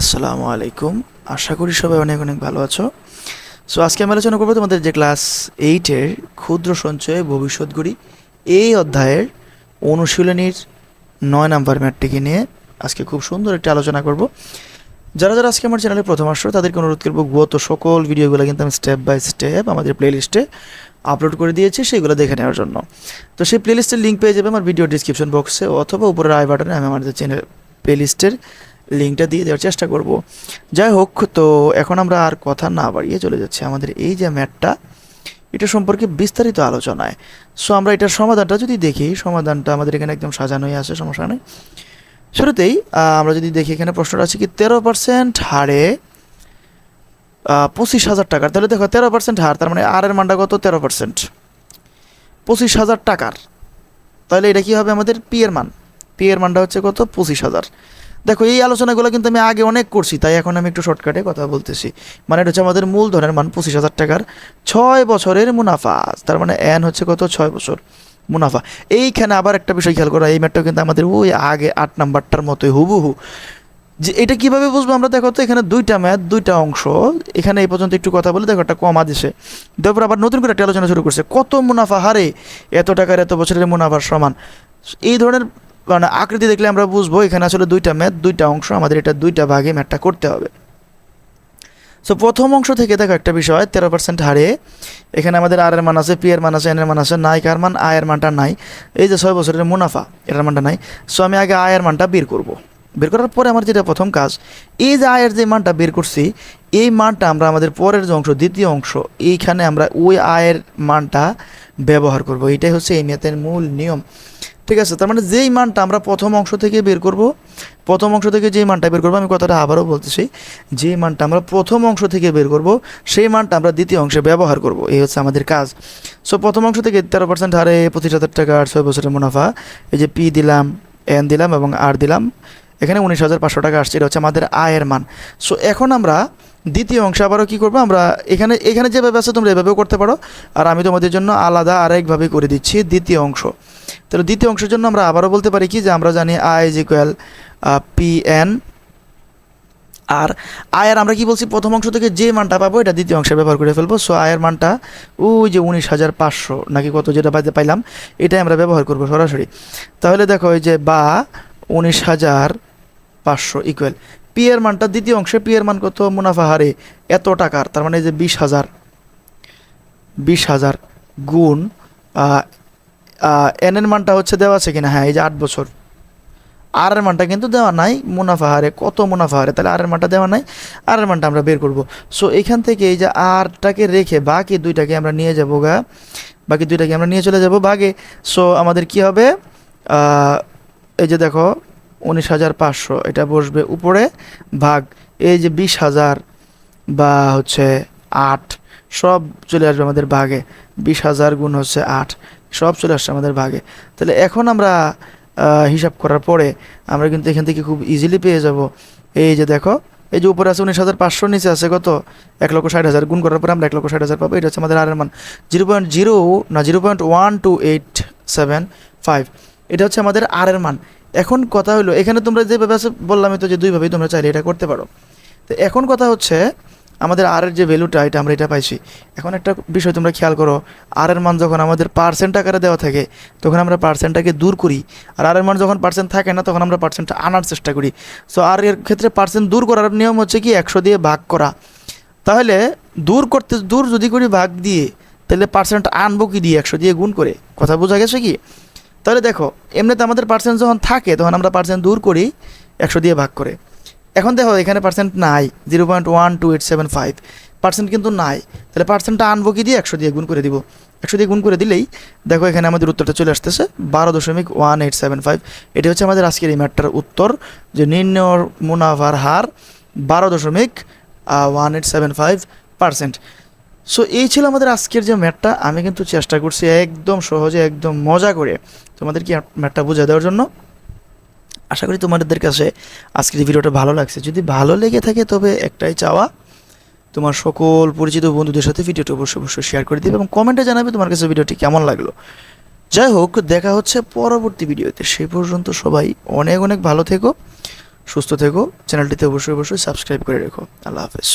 আসসালামু আলাইকুম। আশা করি সবাই অনেক অনেক ভালো আছো। সো আজকে আমি আলোচনা করব তোমাদের যে ক্লাস এইটের ক্ষুদ্র সঞ্চয় ভবিষ্যৎ গড়ি, এই অধ্যায়ের অনুশীলনীর নয় নাম্বার ম্যাটটিকে নিয়ে আজকে খুব সুন্দর একটি আলোচনা করব। যারা যারা আজকে আমার চ্যানেলে প্রথম আসছো, তাদেরকে অনুরোধ করব গত সকল ভিডিওগুলো কিন্তু আমি স্টেপ বাই স্টেপ আমাদের প্লেলিস্টে আপলোড করে দিয়েছি, সেগুলো দেখে নেওয়ার জন্য। তো সেই প্লেলিস্টের লিঙ্ক পেয়ে যাবে আমার ভিডিও ডিসক্রিপশন বক্সে অথবা উপরের আই বাটনে আমি আমাদের চ্যানেল প্লেলিস্টের লিঙ্কটা দিয়ে দেওয়ার চেষ্টা করব। যাই হোক, তো এখন আমরা আর কথা না বাড়িয়ে চলে যাচ্ছি আমাদের এই যে ম্যাটটা, এটা সম্পর্কে বিস্তারিত আলোচনায়। সো আমরা এটার সমাধানটা যদি দেখি, সমাধানটা আমাদের এখানে একদম সাজানোই আছে, সমস্যা নেই। শুরুতেই আমরা যদি দেখি এখানে প্রশ্নটা আছে কি, তেরো পার্সেন্ট হারে পঁচিশ হাজার টাকার। তাহলে দেখো, তেরো পার্সেন্ট হার, তার মানে আর এর মানটা কত? তেরো পার্সেন্ট পঁচিশ হাজার টাকার। তাহলে এটা কি হবে আমাদের? পি এর মান। পি এর মানটা হচ্ছে কত? পঁচিশ হাজার। দেখো, এই আলোচনাগুলো কিন্তু আমি আগে অনেক করছি, তাই এখন আমি একটু শর্টকাটে কথা বলতেছি। মানে এটা হচ্ছে আমাদের মূলধনের মান, পঁচিশ হাজার টাকার ছয় বছরের মুনাফা। তার মানে এন হচ্ছে কত? ছয় বছর মুনাফা। এইখানে আবার একটা বিষয় খেয়াল করা, এই ম্যাটটাও কিন্তু আমাদের ওই আগে আট নাম্বারটার মতোই হুবহু। যে এটা কীভাবে বুঝব আমরা? দেখো তো, এখানে দুইটা ম্যাথ, দুইটা অংশ। এখানে এই পর্যন্ত একটু কথা বলে, দেখো একটা কমা দিছে তারপর আবার নতুন করে একটা আলোচনা শুরু করছে, কত মুনাফা? হারে, এত টাকার এত বছরের মুনাফার সমান। এই ধরনের মানে আকৃতি দেখলে আমরা বুঝব, এখানে আসলে দুইটা ম্যাথ, দুইটা অংশ, আমাদের এটা দুইটা ভাগে ম্যাথটা করতে হবে। সো প্রথম অংশ থেকে দেখো একটা বিষয়, তেরো পার্সেন্ট হারে, এখানে আমাদের আর এর মান আছে পি এর মান আছে এন এর মান আছে, নাই, কার মান? আয়ের মানটা নাই। এই যে ছয় বছরের মুনাফা, এটার মানটা নাই। সো আমি আগে আয়ের মানটা বের করব। বের করার পরে আমার যেটা প্রথম কাজ, এই যে আয়ের যে মানটা বের করছি, এই মানটা আমরা আমাদের পরের যে অংশ, দ্বিতীয় অংশ, এইখানে আমরা ওই আয়ের মানটা ব্যবহার করব। এটাই হচ্ছে এই ম্যাথের মূল নিয়ম। ঠিক আছে, তার মানে যেই মানটা আমরা প্রথম অংশ থেকে বের করব, প্রথম অংশ থেকে যেই মানটা বের করব, আমি কথাটা আবারও বলতেছি, যেই মানটা আমরা প্রথম অংশ থেকে বের করব, সেই মানটা আমরা দ্বিতীয় অংশে ব্যবহার করব, এই হচ্ছে আমাদের কাজ। সো প্রথম অংশ থেকে তেরো পার্সেন্ট হারে পঁচিশ হাজার টাকা আর ছয় বছরের মুনাফা, এই যে পি দিলাম, এন দিলাম এবং আর দিলাম, এখানে উনিশ হাজার পাঁচশো টাকা আসছে, এটা হচ্ছে আমাদের আয়ের মান। সো এখন আমরা দ্বিতীয় অংশ আবারও কী করব? আমরা এখানে এখানে যেভাবে আছে তোমরা এভাবেও করতে পারো। আর আমি তোমাদের জন্য আলাদা আরেকভাবে করে দিচ্ছি দ্বিতীয় অংশ। তাহলে দ্বিতীয় অংশের জন্য আমরা আবারও বলতে পারি কি? যে আমরা জানি I is equal P N R আয়ের আমরা কি বলছি? প্রথম অংশ থেকে যে মানটা পাবো, এটা দ্বিতীয় অংশে ব্যবহার করে ফেলব। সো আয়ের মানটা, ওই যে উনিশ হাজার পাঁচশো নাকি কত যেটা পাইতে পাইলাম, এটাই আমরা ব্যবহার করব সরাসরি। তাহলে দেখো, ওই যে বা, উনিশ হাজার পাঁচশো ইকুয়াল পি এর মানটা, দ্বিতীয় অংশে পি এর মান কত? মুনাফা হারে এত টাকার, তার মানে যে বিশ হাজার বিশ হাজার গুণ এন এর মানটা হচ্ছে দেওয়া আছে কিনা? হ্যাঁ এই যে আট বছর। আর এর মানটা কিন্তু দেওয়া নাই, মুনাফা হারে, কত মুনাফা হারে? তাহলে আর এর মানটা দেওয়া নাই, আর এর মানটা আমরা বের করব। সো এখান থেকে এই যে আরটাকে রেখে বাকি দুইটাকে আমরা নিয়ে যাব গা, বাকি দুইটাকে আমরা নিয়ে চলে যাব বাগে। সো আমাদের কি হবে? এই যে দেখো উনিশ হাজার পাঁচশো। এটা বসবে উপরে, ভাগ এই যে বিশ হাজার বা হচ্ছে আট, সব চলে আসবে আমাদের ভাগে। বিশ হাজার গুণ হচ্ছে আট, সব চলে আসছে আমাদের ভাগে। তাহলে এখন আমরা হিসাব করার পরে আমরা কিন্তু এখান থেকে খুব ইজিলি পেয়ে যাব। এই যে দেখো, এই যে উপরে আছে উনিশ হাজার পাঁচশো, নিচে আছে কত? এক লক্ষ ষাট হাজার। গুণ করার পরে আমরা এক লক্ষ ষাট হাজার পাবো। এটা হচ্ছে আমাদের আর মান। জিরো পয়েন্ট জিরো, না, zero point one two eight seven five. এটা হচ্ছে আমাদের আর এর মান। এখন কথা হলো, এখানে তোমরা যেভাবে আছে, বললামই তো যে দুইভাবেই তোমরা চাইলে এটা করতে পারো। তো এখন কথা হচ্ছে, আমাদের আর এর যে ভ্যালুটা এটা আমরা এটা পাইছি। এখন একটা বিষয় তোমরা খেয়াল করো আর এর মান যখন আমাদের পার্সেন্ট আকারে দেওয়া থাকে, তখন আমরা পার্সেন্টটাকে দূর করি। আর আর এর মান যখন পার্সেন্ট থাকে না, তখন আমরা পার্সেন্টটা আনার চেষ্টা করি। সো আর এর ক্ষেত্রে পার্সেন্ট দূর করার নিয়ম হচ্ছে কি, একশো দিয়ে ভাগ করা। তাহলে দূর করতে, দূর যদি করি ভাগ দিয়ে, তাহলে পার্সেন্ট আনব কি দিয়ে, একশো দিয়ে গুণ করে? কথা বোঝা গেছে কি? তাহলে দেখো, এমনিতে আমাদের পার্সেন্ট যখন থাকে, তখন আমরা পার্সেন্ট দূর করি একশো দিয়ে ভাগ করে। এখন দেখো, এখানে পার্সেন্ট নাই zero point one two eight seven five percent কিন্তু নাই, তাহলে পার্সেন্টটা আনব কি দিয়ে? একশো দিয়ে গুণ করে দিব। একশো দিয়ে গুণ করে দিলেই, দেখো এখানে আমাদের উত্তরটা চলে আসতেছে, বারো দশমিক ওয়ান এইট সেভেন ফাইভ এটা হচ্ছে আমাদের আজকের এই ম্যাটটার উত্তর, যে নিম্ন মুনাফার হার বারো দশমিক one eight seven five percent so এই ছিল আমাদের আজকের যে ম্যাটটা। আমি কিন্তু চেষ্টা করছি একদম সহজে, একদম মজা করে তোমাদেরকে ম্যাটটা বুঝিয়ে দেওয়ার জন্য। আশা করি তোমাদের কাছে আজকের ভিডিওটা ভালো লাগছে। যদি ভালো লেগে থাকে তবে একটাই চাওয়া, তোমার সকল পরিচিত বন্ধুদের সাথে ভিডিওটা অবশ্যই অবশ্যই শেয়ার করে দিবে এবং কমেন্টে জানাবে তোমার কাছে ভিডিওটি কেমন লাগল। যাই হোক, দেখা হচ্ছে পরবর্তী ভিডিওতে। সেই পর্যন্ত সবাই অনেক অনেক ভালো থেকো, সুস্থ থেকো। চ্যানেলটিতে অবশ্যই অবশ্যই সাবস্ক্রাইব করে রেখো। আল্লাহ হাফেজ।